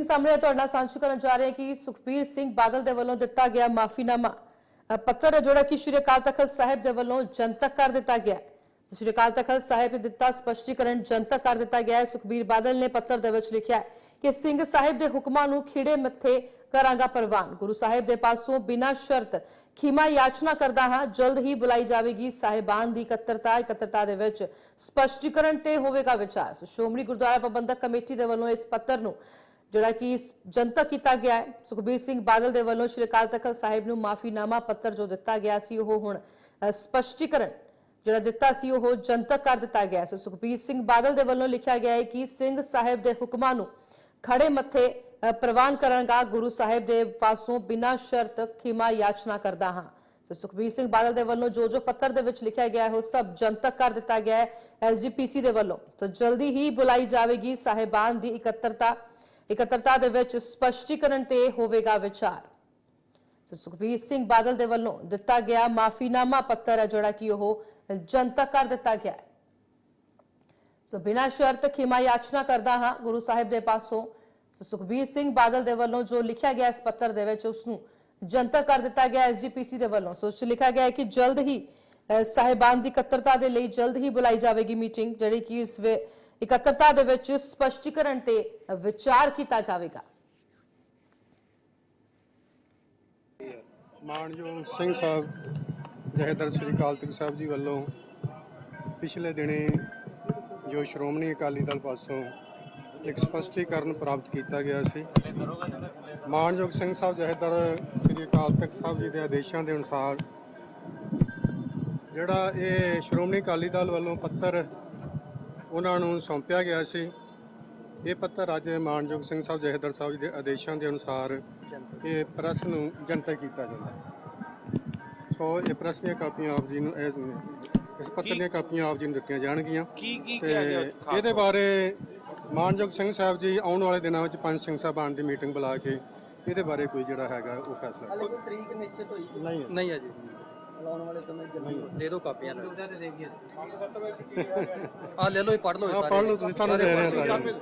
Breaking ਸਾਹਮਣੇ ਤੁਹਾਡੇ ਨਾਲ ਸਾਂਝੂ ਕਰਨ ਜਾ ਰਹੇ ਹਾਂ ਕਿ ਸੁਖਬੀਰ ਸਿੰਘ ਬਾਦਲ ਦੇ ਵੱਲੋਂ ਦਿੱਤਾ ਗਿਆ ਮਾਫੀਨਾਮਾ ਪੱਤਰ ਹੈ ਕਿ ਸ਼੍ਰੀ ਅਕਾਲ ਤਖਤ ਸਾਹਿਬ ਦੇ ਵੱਲੋਂ ਜਨਤਕ ਕਰ ਦਿੱਤਾ ਗਿਆ ਸ਼੍ਰੀ ਅਕਾਲ ਤਖਤ ਸਾਹਿਬ ਨੇ ਦਿੱਤਾ ਸਪਸ਼ਟੀਕਰਨ, ਜਨਤਕ ਕਰ ਦਿੱਤਾ ਗਿਆ ਹੈ। ਸੁਖਬੀਰ ਬਾਦਲ ਨੇ ਪੱਤਰ ਦੇ ਵਿੱਚ ਲਿਖਿਆ ਹੈ ਕਿ ਸਿੰਘ ਸਾਹਿਬ ਦੇ ਹੁਕਮਾਂ ਨੂੰ ਖਿੜੇ ਮੱਥੇ ਕਰਾਂਗਾ ਪ੍ਰਵਾਨ। ਗੁਰੂ ਸਾਹਿਬ ਦੇ ਪਾਸੋਂ ਬਿਨਾਂ ਸ਼ਰਤ ਖਿਮਾ ਯਾਚਨਾ ਕਰਦਾ ਹਾਂ, ਜਲਦ ਹੀ ਬੁਲਾਈ ਜਾਵੇਗੀ। ਸਾਹਿਬਾਨ ਦੀ ਇਕੱਤਰਤਾ ਇਕੱਤਰਤਾ ਦੇ ਵਿੱਚ ਸਪਸ਼ਟੀਕਰਨ ਤੇ ਹੋਵੇਗਾ ਵਿਚਾਰ। ਸ਼੍ਰੋਮਣੀ ਗੁਰਦੁਆਰਾ ਪ੍ਰਬੰਧਕ ਕਮੇਟੀ ਦੇ ਵੱਲੋਂ ਇਸ ਪੱਤਰ ਨੂੰ ਜਿਹੜਾ ਕਿ ਜਨਤਕ ਕੀਤਾ ਗਿਆ ਹੈ। ਸੁਖਬੀਰ ਸਿੰਘ ਬਾਦਲ ਦੇ ਵੱਲੋਂ ਸ਼੍ਰੀ ਅਕਾਲ ਤਖਤ ਸਾਹਿਬ ਨੂੰ ਮਾਫੀਨਾਮਾ ਪੱਤਰ ਜੋ ਦਿੱਤਾ ਗਿਆ ਸੀ, ਉਹ ਹੁਣ ਸਪਸ਼ਟੀਕਰਨ ਜਿਹੜਾ ਦਿੱਤਾ ਸੀ, ਉਹ ਜਨਤਕ ਕਰ ਦਿੱਤਾ ਗਿਆ ਸੋ। ਸੁਖਬੀਰ ਸਿੰਘ ਬਾਦਲ ਦੇ ਵੱਲੋਂ ਲਿਖਿਆ ਗਿਆ ਹੈ ਕਿ ਸਿੰਘ ਸਾਹਿਬ ਦੇ ਹੁਕਮਾਂ ਨੂੰ ਖੜੇ ਮੱਥੇ ਪ੍ਰਵਾਨ ਕਰਾਂਗਾ ਗੁਰੂ ਸਾਹਿਬ ਦੇ ਪਾਸੋਂ ਬਿਨਾਂ ਸ਼ਰਤ ਖਿਮਾ ਯਾਚਨਾ ਕਰਦਾ ਹਾਂ। ਸੋ ਸੁਖਬੀਰ ਸਿੰਘ ਬਾਦਲ ਦੇ ਵੱਲੋਂ ਜੋ ਜੋ ਪੱਤਰ ਦੇ ਵਿੱਚ ਲਿਖਿਆ ਗਿਆ ਹੈ, ਉਹ ਸਭ ਜਨਤਕ ਕਰ ਦਿੱਤਾ ਗਿਆ ਹੈ। ਐਸਜੀਪੀਸੀ ਦੇ ਵੱਲੋਂ। ਤਾਂ ਜਲਦੀ ਹੀ ਬੁਲਾਈ ਜਾਵੇਗੀ ਸਾਹਿਬਾਨ ਦੀ ਇਕੱਤਰਤਾ ਇਕੱਤਰਤਾ ਦੇ ਵਿੱਚ ਸਪਸ਼ਟੀਕਰਨ ਤੇ ਹੋਵੇਗਾ ਵਿਚਾਰ। ਸੋ ਸੁਖਬੀਰ ਸਿੰਘ ਬਾਦਲ ਦੇ ਵੱਲੋਂ ਦਿੱਤਾ ਗਿਆ ਮਾਫੀਨਾਮਾ ਪੱਤਰ ਹੈ, ਜਿਹੜਾ ਕਿ ਉਹ ਜਨਤਕ ਕਰ ਦਿੱਤਾ ਗਿਆ ਹੈ। ਸੋ ਬਿਨਾਂ ਸ਼ਰਤ ਖਿਮਾ ਯਾਚਨਾ ਕਰਦਾ ਹਾਂ ਗੁਰੂ ਸਾਹਿਬ ਦੇ ਪਾਸੋਂ। ਸੋ ਸੁਖਬੀਰ ਸਿੰਘ ਬਾਦਲ ਦੇ ਵੱਲੋਂ ਜੋ ਲਿਖਿਆ ਗਿਆ ਇਸ ਪੱਤਰ ਦੇ ਵਿੱਚ ਉਸ ਨੂੰ ਜਨਤਕ ਕਰ ਦਿੱਤਾ ਗਿਆ ਐਸਜੀਪੀਸੀ ਦੇ ਵੱਲੋਂ। ਸੋ ਉਸ 'ਚ ਲਿਖਿਆ ਗਿਆ ਹੈ ਕਿ ਜਲਦ ਹੀ ਸਾਹਿਬਾਨ ਦੀ ਇਕੱਤਰਤਾ ਦੇ ਲਈ ਜਲਦ ਹੀ ਬੁਲਾਈ ਜਾਵੇਗੀ ਮੀਟਿੰਗ, ਜਿਹੜੀ ਕਿ ਇਸ ਇਕੱਤਰਤਾ ਦੇ ਵਿੱਚ ਸਪਸ਼ਟੀਕਰਨ ਤੇ ਵਿਚਾਰ ਕੀਤਾ ਜਾਵੇਗਾ। ਮਾਨਯੋਗ ਸਿੰਘ ਸਾਹਿਬ ਜਹੇਦਰ ਸ੍ਰੀ ਅਕਾਲ ਤਖਤ ਸਾਹਿਬ ਜੀ ਵੱਲੋਂ ਪਿਛਲੇ ਦਿਨੇ ਜੋ ਸ਼੍ਰੋਮਣੀ ਅਕਾਲੀ ਦਲ ਪਾਸੋਂ ਇੱਕ ਸਪਸ਼ਟੀਕਰਨ ਪ੍ਰਾਪਤ ਕੀਤਾ ਗਿਆ ਸੀ। ਮਾਨਯੋਗ ਸਿੰਘ ਸਾਹਿਬ ਜਹੇਦਰ ਸ੍ਰੀ ਅਕਾਲ ਤਖਤ ਸਾਹਿਬ ਜੀ ਦੇ ਆਦੇਸ਼ਾਂ ਦੇ ਅਨੁਸਾਰ ਜਿਹੜਾ ਇਹ ਸ਼੍ਰੋਮਣੀ ਅਕਾਲੀ ਦਲ ਵੱਲੋਂ ਪੱਤਰ ਉਹਨਾਂ ਨੂੰ ਸੌਂਪਿਆ ਗਿਆ ਸੀ। ਇਹ ਪੱਤਰ ਅੱਜ ਮਾਨਯੋਗ ਸਿੰਘ ਸਾਹਿਬ ਜਹੇਦਰ ਸਾਹਿਬ ਜੀ ਦੇ ਆਦੇਸ਼ਾਂ ਦੇ ਅਨੁਸਾਰ ਇਹ ਪ੍ਰੈਸ ਨੂੰ ਜਨਤਕ ਕੀਤਾ ਜਾਂਦਾ ਹੈ। ਸੋ ਇਹ ਪ੍ਰੈਸ ਦੀਆਂ ਕਾਪੀਆਂ ਆਪ ਜੀ ਨੂੰ ਇਹ- ਇਸ ਪੱਤਰ ਦੀਆਂ ਕਾਪੀਆਂ ਆਪ ਜੀ ਨੂੰ ਦਿੱਤੀਆਂ ਜਾਣਗੀਆਂ। ਕੀ ਕੀ ਤੇ ਕਿਹਾ ਗਿਆ ਖਾਸ ਇਹਦੇ ਬਾਰੇ ਮਾਨਯੋਗ ਸਿੰਘ ਸਾਹਿਬ ਜੀ ਆਉਣ ਵਾਲੇ ਦਿਨਾਂ ਵਿੱਚ ਪੰਜ ਸਿੰਘ ਸਾਹਿਬਾਨ ਦੀ ਮੀਟਿੰਗ ਬੁਲਾ ਕੇ ਇਹਦੇ ਬਾਰੇ ਕੋਈ ਜਿਹੜਾ ਹੈਗਾ ਉਹ ਫੈਸਲਾ ਹਾਲੇ ਕੋਈ ਤਰੀਕ ਨਿਸ਼ਚਿਤ ਹੋਈ? ਨਹੀਂ। ਨਹੀਂ ਹੈ ਜੀ ਲਾਉਣ ਵਾਲੇ ਸਮੇਂ ਜਲਦੀ ਦੇ ਦਿਓ ਕਾਪੀਆਂ ਨਾਲ ਆ ਲੈ ਲਓ ਇਹ ਪੜ੍ਹ ਲਓ ਇਹ ਆ ਸਾਰੇ। ਪੜ੍ਹ ਲਓ ਤੁਸੀਂ ਤੁਹਾਨੂੰ ਦੇ ਰਹੇ ਹਾਂ ਸਾਰੇ।